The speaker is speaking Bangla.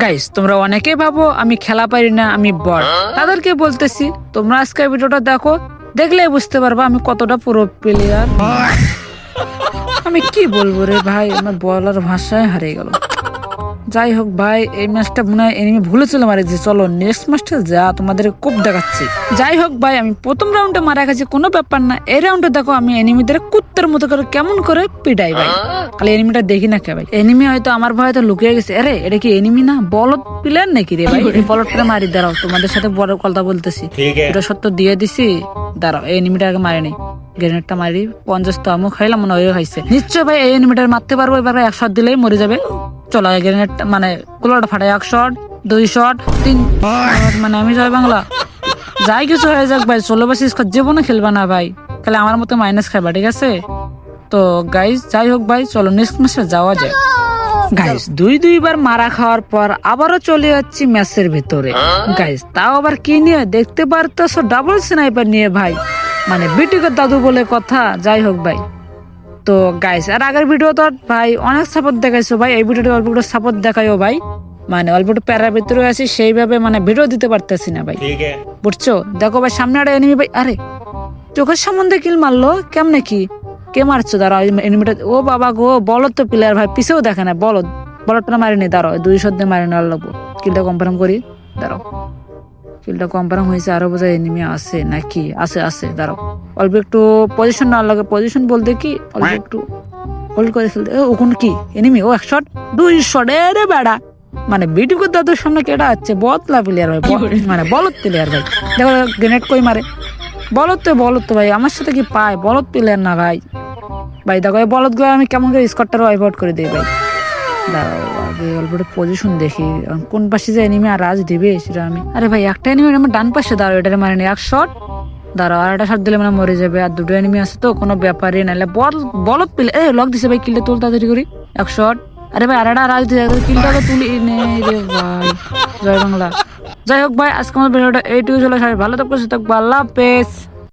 গাইস তোমরা অনেকেই ভাবো আমি খেলা পারি না, আমি বল তাদেরকে বলতেছি, তোমরা আজকে ভিডিওটা দেখো, দেখলেই বুঝতে পারবা আমি কতটা পুরো প্লেয়ার আমি কি বলব রে ভাই, আমার বলার ভাষায় হারিয়ে গেল যাই হোক ভাই এই ম্যাচটা মনে হয় এনিমি ভুলে চলে মারে যে চলো নেক্সট ম্যাচটা যা তোমাদের কোপ দেখাচ্ছি। যাই হোক ভাই আমি প্রথম রাউন্ডে মারা গেছি কোনো ব্যাপার না। এই রাউন্ডে দেখো আমি এনিমিদের কুত্তার মতো করে কেমন করে পিটাই ভাই। খালি এনিমিটা দেখি না কে ভাই। এনিমি হয়তো আমার ভয় তো লুকিয়ে গেছে। আরে এটা কি এনিমি না? বলদ প্লেয়ার নাকি রে ভাই? বলদ প্লেয়ার মারি দাঁড়াও তোমাদের সাথে বড় কথা বলতেছি। এটা সত্য দিয়ে দিছি দাঁড়াও এনিমিটা আগে মারেনি গ্রেনেডটা মারি পঞ্চাশ তো আমিও খাইলাম মনে হয় খাইছে। নিশ্চয় ভাই এই এনিমিটার মারতে পারব এবার এক শট দিলেই মরে যাবে। চলো এই গ্রেনেডটা মানে কুলোটা ফাটাই এক শট দুই শট তিন মানে আমি জয় বাংলা। যাই কিছু হয়ে যাক ভাই ষোলো বাসি স্কোর জীবনে খেলবা না ভাই। তাহলে আমার মতো মাইনাস খাইবা ঠিক আছে? তো গাইজ যাই হোক ভাই চলো নেক্সট ম্যাচে যাওয়া যায় গাইস দুই দুইবার মারা খাওয়ার পর আবারও চলে যাচ্ছি ম্যাচের ভিতরে। গাইস তাও আবার কি নিয়ে? দেখতে পারতেছো ডাবল স্নাইপার নিয়ে ভাই। মানে বিটিকর দাদু বলে কথা যাই হোক ভাই। তো গাইস আর আগের ভিডিও তো ভাই অনেক সাপোর্ট দেখাইছো ভাই এই ভিডিওতে অল্প একটু সাপোর্ট দেখাইও ভাই। মানে অল্প একটু প্যারা ভিতরে আছি সেইভাবে মানে ভিডিও দিতে পারতেছি না ভাই। বুঝছ? দেখো ভাই সামনে একটা এনিমি ভাই আরে চোখের সম্বন্ধে কিল মারলো? কেমনে কি? কে মারছো? দাঁড়া এনিমিটা ও বাবা গো বলো তো প্লেয়ার ভাই পিছেও দেখে না বলো বলতটা মারিনি দাঁড়াও দুই শব্দে মারিনি আল্লাহ কিলটা কনফার্ম করি। দাঁড়াও। কিলটা কনফার্ম হয়েছে আরও বোঝা এনিমি আছে নাকি? আছে আছে দাঁড়াও। অল্প একটু পজিশন না লাগে পজিশন বলতে কি? অল্প একটু হোল্ড করে ফেলতে ওখানে কি? এনিমি? ও এক শট দুই শট রে বেড়া! মানে বিটি করতে তোর সামনে কেটা আছে? বতলা প্লেয়ার ভাই মানে বলদ প্লেয়ার ভাই। দেখো গ্রেনেড কই মারে? বলদ তো বলদ তো ভাই আমার সাথে কি পায়? বলদ প্লেয়ার না ভাই। ভাই দেখো বলদগুলো আমি কেমন করে স্কটটারও আউট করে দিই ভাই। অল্প পজিশন দেখি। কোন পাশে যে এনিমি আর রাজ দিবে সেটা আমি আরে ভাই, একটা এনিমি আমার ডান পাশে দাঁড়াও, এটারে মারেনি এক শট দাঁড়াও, আর একটা শট দিলে মানে মরে যাবে। আর দুটো এনিমি আছে তো, কোনো ব্যাপারই নাহলে বল বলদ পেলে এই লক দিছে ভাই কিলটা তুল তাড়াতাড়ি করি। এক শট আরে ভাই, আর একটা রাজ দিছে কিলটাকে তুলি। নে রে ভাই। জয় বাংলা। যাই হোক ভাই, আজকে আমার ভিডিওটা এইটুকু চলে সবাই ভালো থাকব থাকব আল্লাহ হাফেজ।